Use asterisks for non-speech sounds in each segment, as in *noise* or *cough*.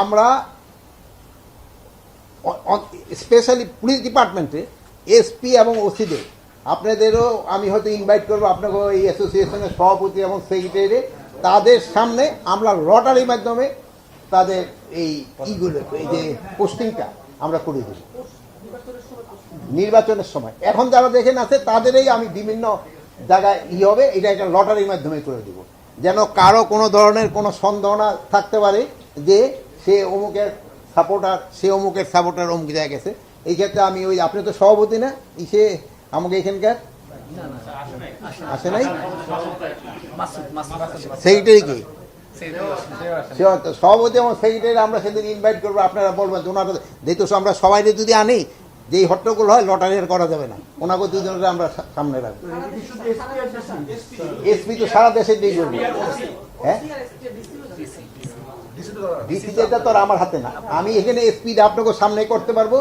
আমরা specially police ডিপার্টমেন্টে SP এবং ওসিদের আপনাদেরও আমি হয়তো ইনভাইট করব আপনাকে এই অ্যাসোসিয়েশনের সভাপতি এবং সেক্রেটারি তাদের সামনে আমরা লটারির মাধ্যমে তাদের এই ইগুলো, এই যে পোস্টিংটা আমরা করে দেব। নির্বাচনের সময়। এখন যারা দেখেন আছে তাদেরই আমি বিভিন্ন জায়গায় ই হবে, এটা একটা লটারির মাধ্যমে করে দেব। যেন কারও কোনো ধরনের কোনো সন্দেহ থাকতে পারে যে সে অমুকের সাপোর্টার সে অমুকের সাপোর্টার অমুক জায়গায় গেছে। এই ক্ষেত্রে আমি ওই আপনি তো সভাপতি না? ইসে আমাকে এখানকার? আসে নাই? সেক্রেটারি কি? সভাপতি এবং সেক্রেটারি আমরা সেদিন ইনভাইট করব আপনারা বলবেন যে ওনারা যেহেতু আমরা সবাই যদি আনি যে এই হট্টগোল হয় লটারি আর করা যাবে না। ওনাকে দুজনের আমরা সা- সামনে রাখব। এসপি তো সারা দেশের দিয়ে করব হ্যাঁ? ডিসিটা তো আমার হাতে না। আমি এখানে এসপি আপনাকে সামনে করতে পারব।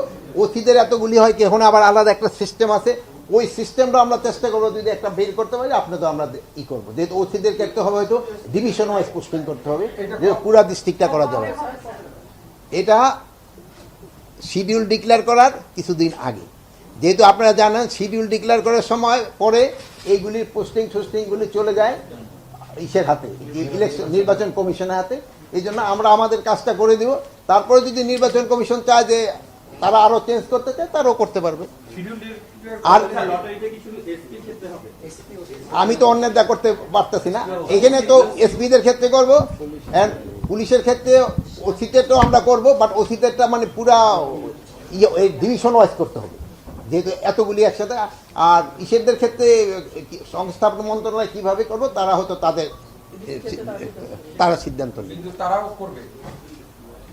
ওসিদের এতগুলি হয় এখন আবার আলাদা একটা সিস্টেম আছে। ওই সিস্টেমটা আমরা চেষ্টা করব যদি একটা বের করতে পারি আপনি তো আমরা ই করব। যেহেতু ওসিদের ক্ষেত্রে হবে হয়তো ডিভিশন ওয়াইজ পোস্টিং করতে হবে। যে পুরা ডিস্ট্রিক্টটা করা যাবে। এটা শিডিউল ডিক্লেয়ার করার কিছুদিন আগে। যেহেতু আপনারা জানেন শিডিউল ডিক্লেয়ার করার সময় পরে এইগুলির পোস্টিং ফোস্টিংগুলি চলে যায় ইসের হাতে ইলেকশন নির্বাচন কমিশনের হাতে। এই জন্য আমরা আমাদের কাজটা করে দিব। তারপরে যদি নির্বাচন কমিশন চায় যে তারা আরও চেঞ্জ করতে চায় তারাও করতে পারবে। আর আমি তো অন্যের দা করতে পারতেছি না। এখানে তো এসপিদের ক্ষেত্রে করব পুলিশের ক্ষেত্রে ওসিতে তো আমরা করব বাট ওসিতেরটা মানে পুরা ইয়ে ডিভিশন ওয়াইজ করতে হবে। যেহেতু এতগুলি একসাথে আর ইসেরদের ক্ষেত্রে সংস্থাপন মন্ত্রণালয় কীভাবে করব তারা হয়তো তাদের *laughs* তারা সিদ্ধান্ত নেবে। করবে।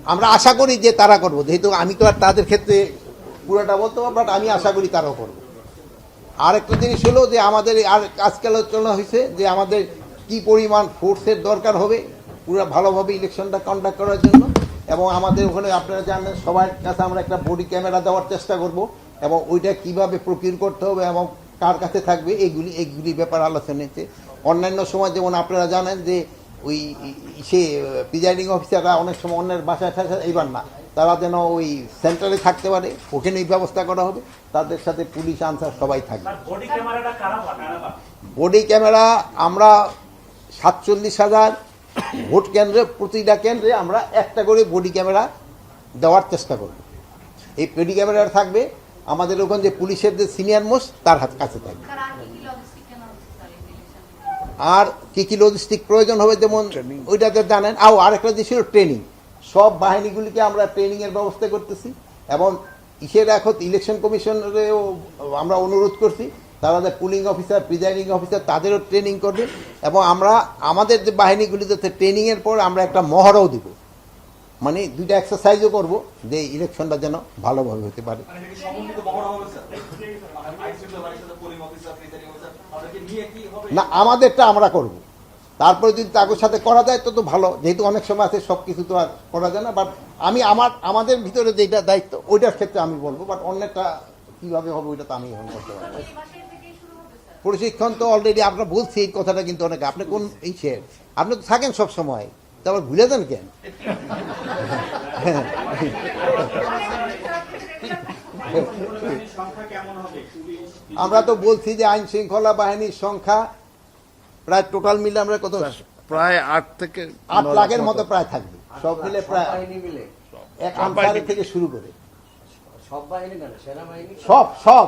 আমরা আশা করি যে তারা করব। যেহেতু আমি তো আর তাদের ক্ষেত্রে পুরোটা বলতে পারব বাট আমি আশা করি তারাও করব। আর একটা জিনিস হলো যে আমাদের আর আজকাল আলোচনা হয়েছে যে আমাদের কি পরিমাণ ফোর্সের দরকার হবে পুরো ভালোভাবে ইলেকশনটা কন্ডাক্ট করার জন্য। এবং আমাদের ওখানে আপনারা জানেন সবার কাছে আমরা একটা বডি ক্যামেরা দেওয়ার চেষ্টা করব এবং ওইটা কীভাবে প্রকিউর করতে হবে এবং কার কাছে থাকবে এইগুলি এইগুলি ব্যাপার আলোচনা হয়েছে। অন্যান্য সময় যেমন আপনারা জানেন যে ওই সে প্রিজাইডিং অফিসাররা অনেক সময় অন্যের বাসায় থাকে এইবার না। তারা যেন ওই সেন্টারে থাকতে পারে ওখানেই ব্যবস্থা করা হবে তাদের সাথে পুলিশ আনসার সবাই থাকবে। বডি ক্যামেরা আমরা সাতচল্লিশ হাজার ভোট কেন্দ্রে প্রতিটা কেন্দ্রে আমরা একটা করে বডি ক্যামেরা দেওয়ার চেষ্টা করব। এই বডি ক্যামেরা থাকবে আমাদের ওখানে যে পুলিশের যে সিনিয়র মোস্ট তার হাত কাছে থাকবে স্যার আর কি কি লজিস্টিক কেন হচ্ছে স্যার এই ইলেকশন আর কি কি লজিস্টিক প্রয়োজন হবে? যেমন ওইটাতে জানেন আও আরেকটা যে ছিল ট্রেনিং সব বাহিনীগুলিকে আমরা ট্রেনিং এর ব্যবস্থা করতেছি এবং ইসের এখন ইলেকশন কমিশনেরও আমরা অনুরোধ করছি তারা যে পুলিং অফিসার প্রিজাইডিং অফিসার তাদেরও ট্রেনিং করবে এবং আমরা আমাদের যে বাহিনীগুলিতে ট্রেনিংয়ের ট্রেনিং পর আমরা একটা মহড়াও দিব। মানে দুইটা এক্সারসাইজও করব যে ইলেকশনটা যেন ভালোভাবে হতে পারে। মানে না আমাদেরটা আমরা করব। তারপরে যদি তাদের সাথে করা যায় তো তো ভালো। যেহেতু অনেক সময় আছে সব কিছু তো আর করা যায় না বাট আমি আমার আমাদের ভিতরে যেটা দায়িত্ব ওইটার ক্ষেত্রে আমি বলব বাট অন্যটা কীভাবে হবে ওইটা তো আমি এখন করতে পারব প্রশিক্ষণ তো অলরেডি আপনার বলছি এই কথাটা কিন্তু অনেকে। আপনি কোন এই শেয়ার আপনি তো থাকেন সব সময় তারপর ভুলে যান কেন? আমরা তো বলছি যে আইন শৃঙ্খলা বাহিনীর সংখ্যা প্রায় টোটাল মিলে আমরা কত? প্রায় আট থেকে আট লাখের মতো। প্রায় থাকবে। সব মিলে প্রায় এক থেকে শুরু করে। সব বাহিনী সব সব।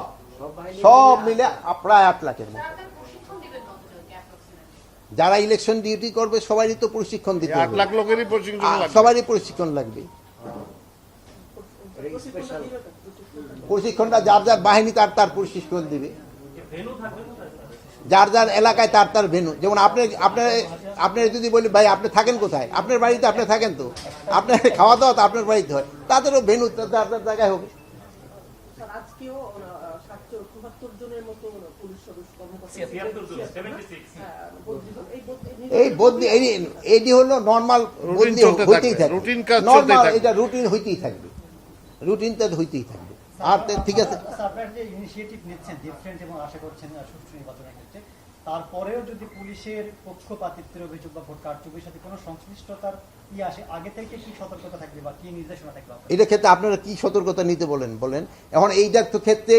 সব মিলে প্রায় আট লাখের মতো আপনার প্রশিক্ষণ দিবেন কতজনকে অ্যাপ্রক্সিমেটলি যারা ইলেকশন ডিউটি করবে সবারই তো প্রশিক্ষণ দিতে হবে। লাখ লোকেরই প্রশিক্ষণ লাগবে। সবারই প্রশিক্ষণ লাগবে। প্রশিক্ষণটা যার যার বাহিনী তার তার প্রশিক্ষণ দিবে। ভেনু থাকবে কোথায় যার যার এলাকায় তার তার ভেনু। যেমন আপনি আপনার আপনার যদি বলি ভাই আপনি থাকেন কোথায়? আপনার বাড়িতে আপনি থাকেন তো। আপনার খাওয়া দাওয়া তো আপনার বাড়িতে হয়। তাদেরও ভেনু যার যার জায়গায় হবে জনের মতো পুলিশ সদস্য হ্যাঁ, হলো। এই বদলি- এইটি হলো নর্মাল বদলি হইতেই থাকবে, থাকবে কাজ নর্মাল এটা রুটিন হইতেই থাকবে। রুটিন তো হইতেই থাকবে। আর ঠিক আছে। যে ইনিশিয়েটিভ নিচ্ছেন ডিফারেন্ট এবং আশা করছেন সুষ্ঠু নির্বাচনের ক্ষেত্রে তারপরেও যদি পুলিশের পক্ষপাতিত্বের অভিযোগ বা ভোট কারচুপির সাথে কোনো সংশ্লিষ্টতার ই আসে, আগে থেকে কি সতর্কতা থাকবে বা কি নির্দেশনা থাকবে এটা ক্ষেত্রে আপনারা কি সতর্কতা নিতে বলেন? বলেন, এখন এইটার তো ক্ষেত্রে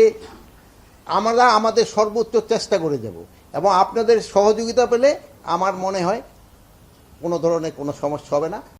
আমরা আমাদের সর্বোচ্চ চেষ্টা করে যাব এবং আপনাদের সহযোগিতা পেলে আমার মনে হয় কোনো ধরনের কোনো সমস্যা হবে না।